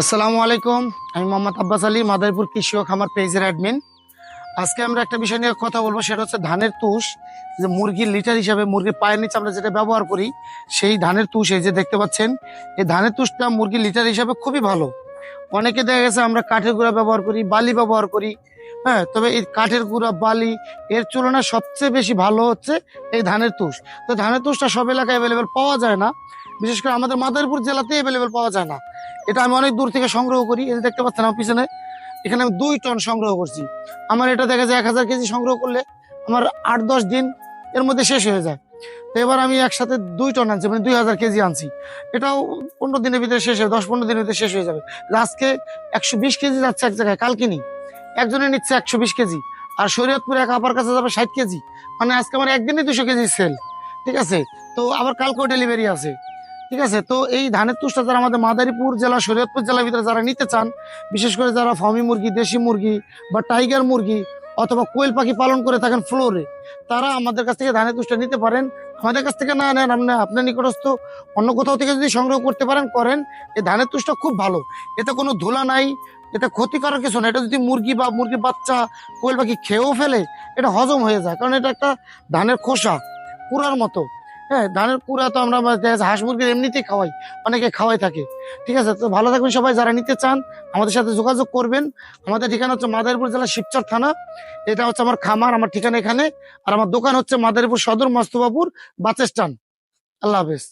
আসসালামু আলাইকুম, আমি মোহাম্মদ আব্বাস আলী, মাদারীপুর কৃষি ও খামার পেজের অ্যাডমিন আজকে আমরা একটা বিষয় নিয়ে কথা বলব, সেটা হচ্ছে ধানের তুষ। যে মুরগির লিটার হিসাবে মুরগির পায়ের নিচে আমরা যেটা ব্যবহার করি, সেই ধানের তুষ, এই যে দেখতে পাচ্ছেন, এই ধানের তুষটা মুরগির লিটার হিসাবে খুবই ভালো। অনেকে দেখা গেছে আমরা কাঠের গুঁড়া ব্যবহার করি, বালি ব্যবহার করি হ্যাঁ তবে এই কাঠের গুঁড়া, বালি, এর তুলনায় সবচেয়ে বেশি ভালো হচ্ছে এই ধানের তুষ। তো ধানের তুষটা সব এলাকায় অ্যাভেলেবেল পাওয়া যায় না, বিশেষ করে আমাদের মাদারীপুর জেলাতে অ্যাভেলেবেল পাওয়া যায় না। এটা আমি অনেক দূর থেকে সংগ্রহ করি যে দেখতে পাচ্ছেন আমার পিছনে। এখানে আমি দুই টন সংগ্রহ করছি। আমার এটা দেখা যায় এক হাজার কেজি সংগ্রহ করলে আমার আট দশ দিন এর মধ্যে শেষ হয়ে যায়। তো এবার আমি একসাথে দুই টন আনছি মানে দুই হাজার কেজি আনছি। এটাও পনেরো দিনের ভিতরে শেষ হয়ে, দশ পনেরো দিনের ভিতরে শেষ হয়ে যাবে। আজকে একশো বিশ কেজি যাচ্ছে এক জায়গায় কালকে নি একজনে নিচ্ছে একশো বিশ কেজি, আর শরীয়তপুরে এক আপার কাছে যাবে ষাট কেজি। মানে আজকে আমার একদিনে দুশো কেজি সেল ঠিক আছে? তো আবার কালকেও ডেলিভারি আছে। ঠিক আছে? তো এই ধানের তুষটা যারা আমাদের মাদারীপুর জেলা, শরীয়তপুর জেলার ভিতরে যারা নিতে চান, বিশেষ করে যারা ফার্মি মুরগি, দেশি মুরগি বা টাইগার মুরগি অথবা কোয়েল পাখি পালন করে থাকেন ফ্লোরে, তারা আমাদের কাছ থেকে ধানের তুষটা নিতে পারেন। আমাদের কাছ থেকে না নেন, আপনি আপনার নিকটস্থ অন্য কোথাও থেকে যদি সংগ্রহ করতে পারেন, করেন। এই ধানের তুষটা খুব ভালো। এতে কোনো ধুলা নাই এটা ক্ষতিকারক কিছু না। এটা যদি মুরগি বা মুরগির বাচ্চা কোয়েল পাখি খেয়েও ফেলে, এটা হজম হয়ে যায়। কারণ এটা একটা ধানের খোসা, কুড়ার মতো। হ্যাঁ ধানের কুড়া তো আমরা হাঁস মুরগির এমনিতেই খাওয়াই, অনেকে খাওয়াই থাকে। ঠিক আছে, তো ভালো থাকবেন সবাই, যারা নিতে চান, আমাদের সাথে যোগাযোগ করবেন। আমাদের ঠিকানা হচ্ছে মাদারীপুর জেলা শিবচর থানা। এটা হচ্ছে আমার খামার, আমার ঠিকানা এখানে। আর আমার দোকান হচ্ছে মাদারীপুর সদর মস্তবাপুর বাচেস্টান আল্লাহ হাফেজ।